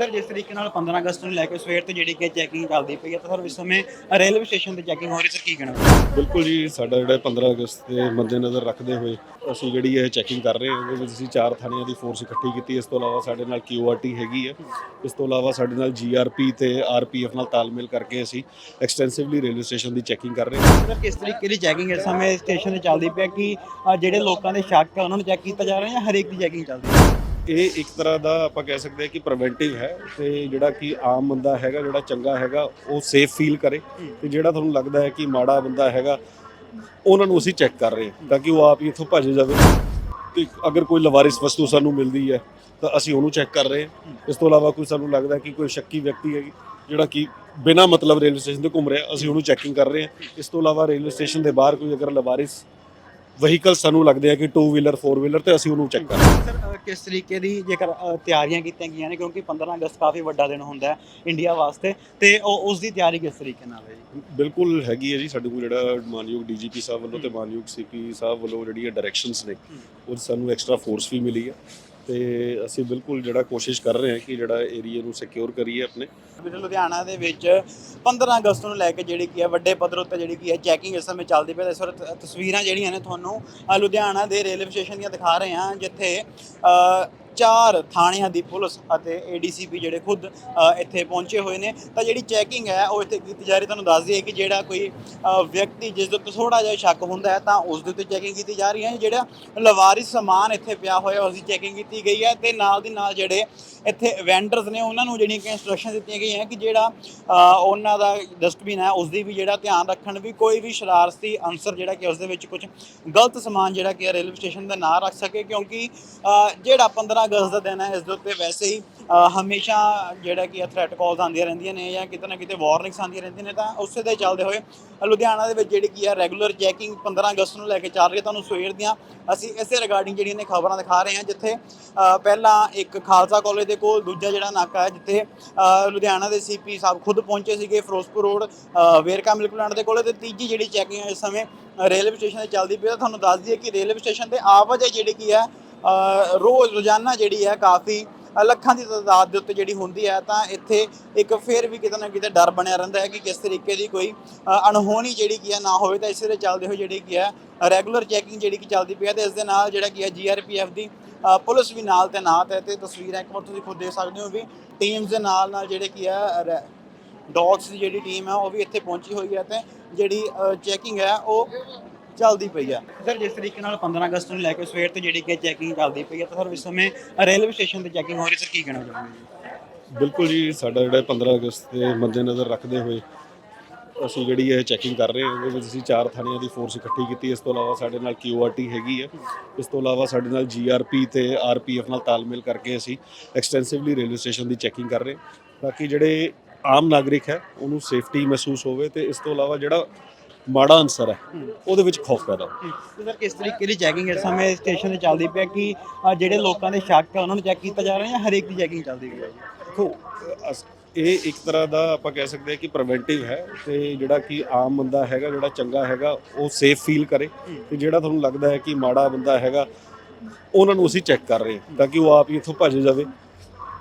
Sir ਜਿਸ ਤਰੀਕੇ ਨਾਲ 15 ਅਗਸਤ ਨੂੰ ਲੈ ਕੇ ਸਵੇਰ ਤੋਂ ਜਿਹੜੀ ਕਿ ਚੈਕਿੰਗ ਚੱਲਦੀ ਪਈ ਹੈ ਤਾਂ ਸਰ ਇਸ ਸਮੇਂ ਰੇਲਵੇ ਸਟੇਸ਼ਨ ਤੇ ਚੈਕਿੰਗ ਹੋ ਰਹੀ ਸਰ ਕੀ ਕਹਿਣਾ ਬਿਲਕੁਲ ਜੀ ਸਾਡਾ ਜਿਹੜਾ 15 ਅਗਸਤ ਦੇ ਮੱਦੇਨਜ਼ਰ ਰੱਖਦੇ ਹੋਏ ਅਸੀਂ ਜਿਹੜੀ ਇਹ ਚੈਕਿੰਗ ਕਰ ਰਹੇ ਹਾਂ ਉਹਦੇ ਵਿੱਚ ਅਸੀਂ ਚਾਰ ਥਾਣਿਆਂ ਦੀ ਫੋਰਸ ਇਕੱਠੀ ਕੀਤੀ ਇਸ ਤੋਂ ਇਲਾਵਾ ਸਾਡੇ ਨਾਲ ਕਿਊਆਰਟੀ ਹੈਗੀ ਹੈ। ਇਸ ਤੋਂ ਇਲਾਵਾ ਸਾਡੇ ਨਾਲ ਜੀਆਰਪੀ ਤੇ ਆਰਪੀਐਫ ਨਾਲ ਤਾਲਮੇਲ ਕਰਕੇ ਅਸੀਂ ਐਕਸਟੈਂਸਿਵਲੀ ਰੇਲਵੇ ਸਟੇਸ਼ਨ ਦੀ ਚੈਕਿੰਗ ਕਰ ਰਹੇ ਹਾਂ। ਸਰ ਕਿਸ ਤਰੀਕੇ ਦੀ ਚੈਕਿੰਗ ਇਸ ਸਮੇਂ ਸਟੇਸ਼ਨ ਤੇ ਚੱਲਦੀ ਪਈ ਹੈ ਕਿ ਜਿਹੜੇ ਲੋਕਾਂ ਦੇ ਸ਼ੱਕ ਹੈ ਉਹਨਾਂ ਨੂੰ ਚੈੱਕ ਕੀਤਾ ਜਾ ਰਿਹਾ ਜਾਂ ਹਰੇਕ ਦੀ ਚੈਕਿੰਗ ਚੱਲਦੀ ਹੈ? ਇਹ ਇੱਕ ਤਰ੍ਹਾਂ ਦਾ ਆਪਾਂ ਕਹਿ ਸਕਦੇ ਹਾਂ ਕਿ ਪ੍ਰੀਵੈਂਟਿਵ ਹੈ ਤੇ ਜਿਹੜਾ ਕਿ ਆਮ ਬੰਦਾ ਹੈਗਾ, ਜਿਹੜਾ ਚੰਗਾ ਹੈਗਾ, ਉਹ ਸੇਫ ਫੀਲ ਕਰੇ ਤੇ ਜਿਹੜਾ ਤੁਹਾਨੂੰ ਲੱਗਦਾ ਹੈ ਕਿ ਮਾੜਾ ਬੰਦਾ ਹੈਗਾ, ਉਹਨਾਂ ਨੂੰ ਅਸੀਂ ਚੈੱਕ ਕਰ ਰਹੇ ਹਾਂ ਤਾਂ ਕਿ ਉਹ ਆਪ ਹੀ ਇੱਥੋਂ ਭੱਜ ਜਾਵੇ। ਤੇ ਅਗਰ ਕੋਈ ਲਵਾਰਿਸ ਵਸਤੂ ਸਾਨੂੰ ਮਿਲਦੀ ਹੈ ਤਾਂ ਅਸੀਂ ਉਹਨੂੰ ਚੈੱਕ ਕਰ ਰਹੇ ਹਾਂ। ਇਸ ਤੋਂ ਇਲਾਵਾ ਕੋਈ ਸਾਨੂੰ ਲੱਗਦਾ ਕਿ ਕੋਈ ਸ਼ੱਕੀ ਵਿਅਕਤੀ ਹੈ ਜਿਹੜਾ ਕਿ ਬਿਨਾਂ ਮਤਲਬ ਰੇਲਵੇ ਸਟੇਸ਼ਨ ਤੇ ਘੁੰਮ ਰਿਹਾ, ਅਸੀਂ ਉਹਨੂੰ ਚੈਕਿੰਗ ਕਰ ਰਹੇ ਹਾਂ। ਇਸ ਤੋਂ ਇਲਾਵਾ ਰੇਲਵੇ ਸਟੇਸ਼ਨ ਦੇ ਬਾਹਰ ਕੋਈ ਅਗਰ ਲਵਾਰਿਸ ਵਹੀਕਲ ਸਾਨੂੰ ਲੱਗਦੇ ਆ ਕਿ 2 ਵੀਲਰ 4 ਵੀਲਰ ਤੇ ਅਸੀਂ ਉਹਨੂੰ ਚੈੱਕ ਕਰ ਰਹੇ ਹਾਂ। ਸਰ ਕਿਸ ਤਰੀਕੇ ਦੀ ਜੇਕਰ ਤਿਆਰੀਆਂ ਕੀਤੀਆਂ ਗਈਆਂ ਨੇ? ਕਿਉਂਕਿ 15 ਅਗਸਤ ਕਾਫੀ ਵੱਡਾ ਦਿਨ ਹੁੰਦਾ ਹੈ ਇੰਡੀਆ ਵਾਸਤੇ। ਤੇ ਉਹ ਉਸ ਦੀ ਤਿਆਰੀ ਕਿਸ ਤਰੀਕੇ ਨਾਲ ਹੈ ਜੀ? ਬਿਲਕੁਲ ਹੈਗੀ ਹੈ ਜੀ। ਸਾਡੇ ਕੋਲ ਜਿਹੜਾ ਮਾਨਯੋਗ ਡੀਜੀਪੀ ਸਾਹਿਬ ਵੱਲੋਂ ਤੇ ਮਾਨਯੋਗ ਸੀਪੀ ਸਾਹਿਬ ਵੱਲੋਂ ਜਿਹੜੀਆਂ ਡਾਇਰੈਕਸ਼ਨਸ ਨੇ ਉਹ ਸਾਨੂੰ ਐਕਸਟਰਾ ਫੋਰਸ ਵੀ ਮਿਲੀ ਹੈ। ਤੇ ਅਸੀਂ ਬਿਲਕੁਲ ਜਿਹੜਾ ਕੋਸ਼ਿਸ਼ ਕਰ ਰਹੇ ਹਾਂ ਕਿ ਜਿਹੜਾ ਏਰੀਆ ਨੂੰ ਸਿਕਿਉਰ ਕਰੀਏ ਆਪਣੇ। ਵੀ ਲੁਧਿਆਣਾ ਦੇ ਵਿੱਚ 15 ਅਗਸਤ ਨੂੰ ਲੈ ਕੇ ਜਿਹੜੀ ਕੀ ਹੈ, ਵੱਡੇ ਪੱਧਰ ਉੱਤੇ ਜਿਹੜੀ ਕੀ ਹੈ ਚੈਕਿੰਗ ਇਸ ਸਮੇਂ ਚੱਲਦੀ ਪਈ ਹੈ। ਇਸ ਵਾਰ ਤਸਵੀਰਾਂ ਜਿਹੜੀਆਂ ਨੇ ਤੁਹਾਨੂੰ ਲੁਧਿਆਣਾ ਦੇ ਰੇਲਵੇ ਸਟੇਸ਼ਨ ਦੀਆਂ ਦਿਖਾ ਰਹੇ ਹਾਂ, ਜਿੱਥੇ ਚਾਰ ਥਾਣਿਆਂ ਦੀ ਪੁਲਿਸ ਅਤੇ ਏਡੀਸੀਪੀ ਜਿਹੜੇ ਖੁਦ ਇੱਥੇ ਪਹੁੰਚੇ ਹੋਏ ਨੇ। ਤਾਂ ਜਿਹੜੀ ਚੈਕਿੰਗ ਹੈ, ਉਹ ਇੱਥੇ ਕੀਤੀ ਜਾ ਰਹੀ ਤੁਹਾਨੂੰ ਦੱਸ ਦਈਏ ਕਿ ਜਿਹੜਾ ਕੋਈ ਵਿਅਕਤੀ ਜਿਸ ਦੇ ਉੱਤੇ ਥੋੜਾ ਜਿਹਾ ਸ਼ੱਕ ਹੁੰਦਾ ਹੈ, ਤਾਂ ਉਸ ਦੇ ਉੱਤੇ ਚੈਕਿੰਗ ਕੀਤੀ ਜਾ ਰਹੀ ਹੈ। ਜਿਹੜਾ ਲਵਾਰਿਸ ਸਮਾਨ ਇੱਥੇ ਪਿਆ ਹੋਇਆ, ਉਸ ਦੀ ਚੈਕਿੰਗ ਕੀਤੀ ਗਈ ਹੈ ਤੇ ਨਾਲ ਦੀ ਨਾਲ ਜਿਹੜੇ ਇੱਥੇ ਵੈਂਡਰਸ ਨੇ, ਉਹਨਾਂ ਨੂੰ ਜਿਹੜੀਆਂ ਕਿ ਇੰਸਟਰਕਸ਼ਨ ਦਿੱਤੀਆਂ ਗਈਆਂ ਕਿ ਜਿਹੜਾ ਉਹਨਾਂ ਦਾ ਡਸਟਬਿਨ ਹੈ, ਉਸ ਦੀ ਵੀ ਜਿਹੜਾ ਧਿਆਨ ਰੱਖਣ ਵੀ ਕੋਈ ਵੀ ਸ਼ਰਾਰਤੀ ਅਨਸਰ ਜਿਹੜਾ ਕਿ ਉਸ ਦੇ ਵਿੱਚ ਕੁਝ ਗਲਤ ਸਮਾਨ ਜਿਹੜਾ ਕਿ ਰੇਲਵੇ ਸਟੇਸ਼ਨ ਦਾ ਨਾ ਰੱਖ ਸਕੇ। ਕਿਉਂਕਿ ਜਿਹੜਾ 15 ਅਗਸਤ ਦਾ ਦਿਨ ਹੈ, ਇਸ ਦੇ ਉੱਤੇ ਵੈਸੇ ਹੀ ਹਮੇਸ਼ਾ ਜਿਹੜਾ ਕਿ ਥ੍ਰੈਟ ਕਾਲਸ ਆਉਂਦੀਆਂ ਰਹਿੰਦੀਆਂ ਨੇ ਜਾਂ ਕਿਤੇ ਨਾ ਕਿਤੇ ਵਾਰਨਿੰਗਸ ਆਉਂਦੀਆਂ ਰਹਿੰਦੀਆਂ ਨੇ, ਤਾਂ ਉਸੇ ਦੇ ਚੱਲਦੇ ਹੋਏ ਲੁਧਿਆਣਾ ਦੇ ਵਿੱਚ ਜਿਹੜੀ ਕੀ ਆ ਰੈਗੂਲਰ ਚੈਕਿੰਗ 15 ਅਗਸਤ ਨੂੰ ਲੈ ਕੇ ਚੱਲ ਰਹੀ ਹੈ, ਤੁਹਾਨੂੰ ਸਵੇਰ ਦੀਆਂ ਅਸੀਂ ਇਸੇ ਰਿਗਾਰਡਿੰਗ ਜਿਹੜੀਆਂ ਨੇ ਖਬਰਾਂ ਦਿਖਾ ਰਹੇ ਹਾਂ, ਜਿੱਥੇ ਪਹਿਲਾਂ ਇੱਕ ਖਾਲਸਾ ਕਾਲਜ ਦੇ ਕੋਲ ਦੂਜਾ ਜਿਹੜਾ ਨਾਕਾ ਹੈ, ਜਿੱਥੇ ਲੁਧਿਆਣਾ ਦੇ ਸੀਪੀ ਸਾਹਿਬ ਖੁਦ ਪਹੁੰਚੇ ਸੀਗੇ, Firozpur road Verka milk plant ਦੇ ਕੋਲ, ਤੇ ਤੀਜੀ ਜਿਹੜੀ ਚੈਕਿੰਗ ਇਸ ਸਮੇਂ ਰੇਲਵੇ ਸਟੇਸ਼ਨ ਤੇ ਚੱਲਦੀ ਪਈ ਹੈ, ਤੁਹਾਨੂੰ ਦੱਸ ਦਈਏ ਕਿ ਰੇਲਵੇ ਸਟੇਸ਼ਨ ਤੇ ਆਵਾਜਾਈ ਜਿਹੜੀ ਕੀ ਹੈ ਰੋਜ਼ ਰੋਜ਼ਾਨਾ ਜਿਹੜੀ ਹੈ ਕਾਫੀ ਲੱਖਾਂ ਦੀ ਤਾਦਾਦ ਦੇ ਉੱਤੇ ਜਿਹੜੀ ਹੁੰਦੀ ਹੈ, ਤਾਂ ਇੱਥੇ ਇੱਕ ਫੇਰ ਵੀ ਕਿਤੇ ਨਾ ਕਿਤੇ ਡਰ ਬਣਿਆ ਰਹਿੰਦਾ ਹੈ ਕਿ ਕਿਸ ਤਰੀਕੇ ਦੀ ਕੋਈ ਅਣਹੋਣੀ ਜਿਹੜੀ ਕੀ ਹੈ ਨਾ ਹੋਵੇ, ਤਾਂ ਇਸੇ ਦੇ ਚੱਲਦੇ ਹੋਏ ਜਿਹੜੀ ਕੀ ਹੈ ਰੈਗੂਲਰ ਚੈਕਿੰਗ ਜਿਹੜੀ ਕੀ ਚੱਲਦੀ ਪਈ ਹੈ, ਤੇ ਇਸ ਦੇ ਨਾਲ ਜਿਹੜਾ ਕੀ ਹੈ ਜੀਆਰਪੀਐਫ ਦੀ ਪੁਲਿਸ ਵੀ ਨਾਲ ਤੈਨਾਤ ਹੈ, ਤੇ ਤਸਵੀਰਾਂ ਇੱਕ ਵਾਰ ਤੁਸੀਂ ਖੁਦ ਦੇਖ ਸਕਦੇ ਹੋ ਵੀ ਟੀਮਸ ਦੇ ਨਾਲ ਨਾਲ ਜਿਹੜੇ ਕੀ ਹੈ ਡੌਗਸ ਦੀ ਜਿਹੜੀ ਟੀਮ ਹੈ, ਉਹ ਵੀ ਇੱਥੇ ਪਹੁੰਚੀ ਹੋਈ ਹੈ, ਤੇ ਜਿਹੜੀ ਚੈਕਿੰਗ ਹੈ, ਉਹ ਚੱਲਦੀ ਪਈ ਹੈ ਸਰ ਜਿਸ ਤਰੀਕੇ ਨਾਲ 15 ਅਗਸਤ ਨੂੰ ਲੈ ਕੇ ਸਵੇਰ ਤੋਂ ਜਿਹੜੀ ਕਿ ਚੈਕਿੰਗ ਚੱਲਦੀ ਪਈ ਹੈ ਤਾਂ ਸਰ ਇਸ ਸਮੇਂ ਰੇਲਵੇ ਸਟੇਸ਼ਨ ਤੇ ਚੈਕਿੰਗ ਹੋ ਰਹੀ ਸਰ ਕੀ ਕਹਿਣਾ ਚਾਹੁੰਦੇ ਜੀ ਬਿਲਕੁਲ ਜੀ ਸਾਡਾ ਜਿਹੜਾ 15 ਅਗਸਤ ਦੇ ਮੱਦੇਨਜ਼ਰ ਰੱਖਦੇ ਹੋਏ ਅਸੀਂ ਜਿਹੜੀ ਇਹ ਚੈਕਿੰਗ ਕਰ ਰਹੇ ਹਾਂ ਉਹਦੇ ਵਿੱਚ ਅਸੀਂ ਚਾਰ ਥਾਣਿਆਂ ਦੀ ਫੋਰਸ ਇਕੱਠੀ ਕੀਤੀ ਇਸ ਤੋਂ ਇਲਾਵਾ ਸਾਡੇ ਨਾਲ ਕਿਊਆਰਟੀ ਹੈਗੀ ਹੈ ਇਸ ਤੋਂ ਇਲਾਵਾ ਸਾਡੇ ਨਾਲ ਜੀਆਰਪੀ ਤੇ ਆਰਪੀਐਫ ਨਾਲ ਤਾਲਮੇਲ ਕਰਕੇ ਅਸੀਂ ਐਕਸਟੈਂਸਿਵਲੀ ਰੇਲਵੇ ਸਟੇਸ਼ਨ ਦੀ ਚੈਕਿੰਗ ਕਰ ਰਹੇ ਹਾਂ। ਤਾਂ ਕਿ ਜਿਹੜੇ ਆਮ ਨਾਗਰਿਕ ਹੈ ਉਹਨੂੰ ਸੇਫਟੀ ਮਹਿਸੂਸ ਹੋਵੇ ਤੇ ਇਸ ਤੋਂ ਇਲਾਵਾ ਜਿਹੜਾ ਮਾੜਾ ਅਨਸਰ ਹੈ। ਉਹਦੇ ਵਿੱਚ ਖੌਫ ਪੈਦਾ ਸਰ ਕਿਸ ਤਰੀਕੇ ਦੀ ਚੈਕਿੰਗ ਇਸ ਸਮੇਂ ਸਟੇਸ਼ਨ ਤੇ ਚੱਲਦੀ ਪਈ ਹੈ ਕਿ ਅ, ਜਿਹੜੇ ਲੋਕਾਂ ਦੇ ਸ਼ੱਕ ਹੈ ਉਹਨਾਂ ਨੂੰ ਚੈੱਕ ਕੀਤਾ ਜਾ ਰਿਹਾ ਜਾਂ ਹਰੇਕ ਦੀ ਚੈਕਿੰਗ ਚੱਲਦੀ ਪਈ ਹੈ? ਜੀ ਦੇਖੋ ਅਸ- ਇਹ ਇੱਕ ਤਰ੍ਹਾਂ ਦਾ ਆਪਾਂ ਕਹਿ ਸਕਦੇ ਹਾਂ ਕਿ ਪ੍ਰੀਵੈਂਟਿਵ ਹੈ ਤੇ ਜਿਹੜਾ ਕਿ ਆਮ ਬੰਦਾ ਹੈਗਾ ਜਿਹੜਾ ਚੰਗਾ ਹੈਗਾ ਉਹ ਸੇਫ ਫੀਲ ਕਰੇ ਤੇ ਜਿਹੜਾ ਤੁਹਾਨੂੰ ਲੱਗਦਾ ਹੈ ਕਿ ਮਾੜਾ ਬੰਦਾ ਹੈਗਾ ਉਹਨਾਂ ਨੂੰ ਅਸੀਂ ਚੈੱਕ ਕਰ ਰਹੇ ਹਾਂ ਤਾਂ ਕਿ ਉਹ ਆਪ ਹੀ ਇੱਥੋਂ ਭੱਜ ਜਾਵੇ।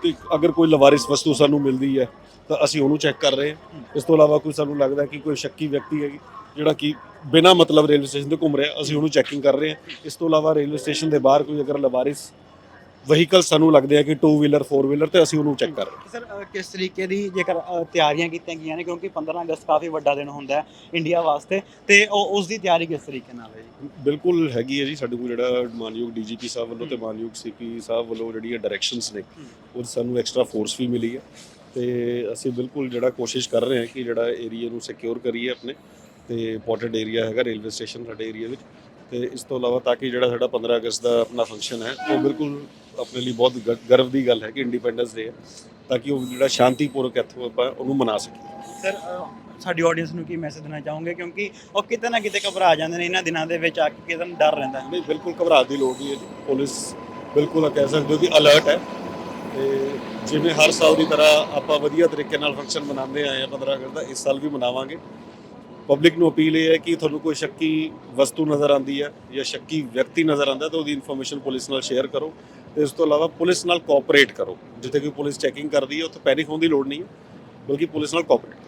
ਤੇ ਅਗਰ ਕੋਈ ਲਵਾਰਿਸ ਵਸਤੂ ਸਾਨੂੰ ਮਿਲਦੀ ਹੈ ਤਾਂ ਅਸੀਂ ਉਹਨੂੰ ਚੈੱਕ ਕਰ ਰਹੇ ਹਾਂ। ਇਸ ਤੋਂ ਇਲਾਵਾ ਕੋਈ ਸਾਨੂੰ ਲੱਗਦਾ ਕਿ ਕੋਈ ਸ਼ੱਕੀ ਵਿਅਕਤੀ ਹੈ ਜਿਹੜਾ ਕਿ ਬਿਨਾਂ ਮਤਲਬ ਰੇਲਵੇ ਸਟੇਸ਼ਨ ਤੇ ਘੁੰਮ ਰਿਹਾ ਅਸੀਂ ਉਹਨੂੰ ਚੈਕਿੰਗ ਕਰ ਰਹੇ ਹਾਂ। ਇਸ ਤੋਂ ਇਲਾਵਾ ਰੇਲਵੇ ਸਟੇਸ਼ਨ ਦੇ ਬਾਹਰ ਕੋਈ ਅਗਰ ਲਵਾਰਿਸ ਵਹੀਕਲ ਸਾਨੂੰ ਲੱਗਦੇ ਆ ਕਿ 2 ਵੀਲਰ 4 ਵੀਲਰ ਤੇ ਅਸੀਂ ਉਹਨੂੰ ਚੈੱਕ ਕਰ ਰਹੇ ਹਾਂ। ਸਰ ਕਿਸ ਤਰੀਕੇ ਦੀ ਜੇਕਰ ਤਿਆਰੀਆਂ ਕੀਤੀਆਂ ਗਈਆਂ ਨੇ? ਕਿਉਂਕਿ 15 ਅਗਸਤ ਕਾਫੀ ਵੱਡਾ ਦਿਨ ਹੁੰਦਾ ਹੈ ਇੰਡੀਆ ਵਾਸਤੇ। ਤੇ ਉਹ ਉਸ ਦੀ ਤਿਆਰੀ ਕਿਸ ਤਰੀਕੇ ਨਾਲ ਹੈ ਜੀ? ਬਿਲਕੁਲ ਹੈਗੀ ਹੈ ਜੀ। ਸਾਡੇ ਕੋਲ ਜਿਹੜਾ ਮਾਨਯੋਗ ਡੀਜੀਪੀ ਸਾਹਿਬ ਵੱਲੋਂ ਤੇ ਮਾਨਯੋਗ ਸੀਪੀ ਸਾਹਿਬ ਵੱਲੋਂ ਜਿਹੜੀਆਂ ਡਾਇਰੈਕਸ਼ਨਸ ਨੇ ਉਹ ਸਾਨੂੰ ਐਕਸਟਰਾ ਫੋਰਸ ਵੀ ਮਿਲੀ ਹੈ। ਤੇ ਅਸੀਂ ਬਿਲਕੁਲ ਜਿਹੜਾ ਕੋਸ਼ਿਸ਼ ਕਰ ਰਹੇ ਹਾਂ ਕਿ ਜਿਹੜਾ ਏਰੀਆ ਨੂੰ ਸਿਕਿਉਰ ਕਰੀਏ ਆਪਣੇ ਤੇ ਇੰਪੋਰਟੈਂਟ ਏਰੀਆ ਹੈਗਾ ਰੇਲਵੇ ਸਟੇਸ਼ਨ ਸਾਡੇ ਏਰੀਆ ਵਿੱਚ। ਤੇ ਇਸ ਤੋਂ ਇਲਾਵਾ ਤਾਂ ਕਿ ਜਿਹੜਾ ਸਾਡਾ 15 ਅਗਸਤ ਦਾ ਆਪਣਾ ਫੰਕਸ਼ਨ ਹੈ ਉਹ ਬਿਲਕੁਲ ਆਪਣੇ ਲਈ ਬਹੁਤ ਗਰਵ ਦੀ ਗੱਲ ਹੈ ਕਿ ਇੰਡੀਪੈਂਡੈਂਸ ਡੇ ਹੈ ਤਾਂ ਕਿ ਉਹ ਜਿਹੜਾ ਸ਼ਾਂਤੀਪੂਰਵਕ ਇੱਥੋਂ ਆਪਾਂ ਉਹਨੂੰ ਮਨਾ ਸਕੀਏ। ਸਰ ਸਾਡੀ ਆਡੀਅנס ਨੂੰ ਕੀ ਮੈਸੇਜ ਦੇਣਾ ਚਾਹੋਗੇ? ਕਿਉਂਕਿ ਉਹ ਕਿਤੇ ਨਾ ਕਿਤੇ ਘਬਰਾ ਜਾਂਦੇ ਨੇ ਇਹਨਾਂ ਦਿਨਾਂ ਦੇ ਵਿੱਚ ਆ ਕੇ ਕਿਤੇ ਨਾ ਡਰ ਰਹਿੰਦਾ। ਹੈ ਨਹੀਂ ਬਿਲਕੁਲ ਘਬਰਾਹਟ ਦੀ ਲੋੜ ਨਹੀਂ ਹੈ ਪੁਲਿਸ ਬਿਲਕੁਲ ਕਹਿ ਸਕਦੇ ਹੋ ਕਿ ਅਲਰਟ ਹੈ। ਤੇ ਜਿਵੇਂ ਹਰ ਸਾਲ ਦੀ ਤਰ੍ਹਾਂ ਆਪਾਂ ਵਧੀਆ ਤਰੀਕੇ ਨਾਲ ਫੰਕਸ਼ਨ ਮਨਾਉਂਦੇ ਆਏ ਆ 15 ਅਗਸਤ ਦਾ, ਇਸ ਸਾਲ ਵੀ ਮਨਾਵਾਂਗੇ। ਪਬਲਿਕ ਨੂੰ ਅਪੀਲ ਇਹ ਹੈ ਕਿ ਤੁਹਾਨੂੰ ਕੋਈ ਸ਼ੱਕੀ ਵਸਤੂ ਨਜ਼ਰ ਆਉਂਦੀ ਹੈ ਜਾਂ ਸ਼ੱਕੀ ਵਿਅਕਤੀ ਨਜ਼ਰ ਆਉਂਦਾ ਤਾਂ ਉਹਦੀ ਇਨਫੋਰਮੇਸ਼ਨ ਪੁਲਿਸ ਨਾਲ ਸ਼ੇਅਰ ਕਰੋ ਤੇ ਇਸ ਤੋਂ ਇਲਾਵਾ ਪੁਲਿਸ ਨਾਲ ਕੋਆਪਰੇਟ ਕਰੋ। ਜਿੱਥੇ ਕੋਈ ਪੁਲਿਸ ਚੈਕਿੰਗ ਕਰਦੀ ਹੈ, ਉੱਥੇ ਪੈਨਿਕ ਹੋਣ ਦੀ ਲੋੜ ਨਹੀਂ ਹੈ, ਬਲਕਿ ਪੁਲਿਸ ਨਾਲ ਕੋਆਪਰੇਟ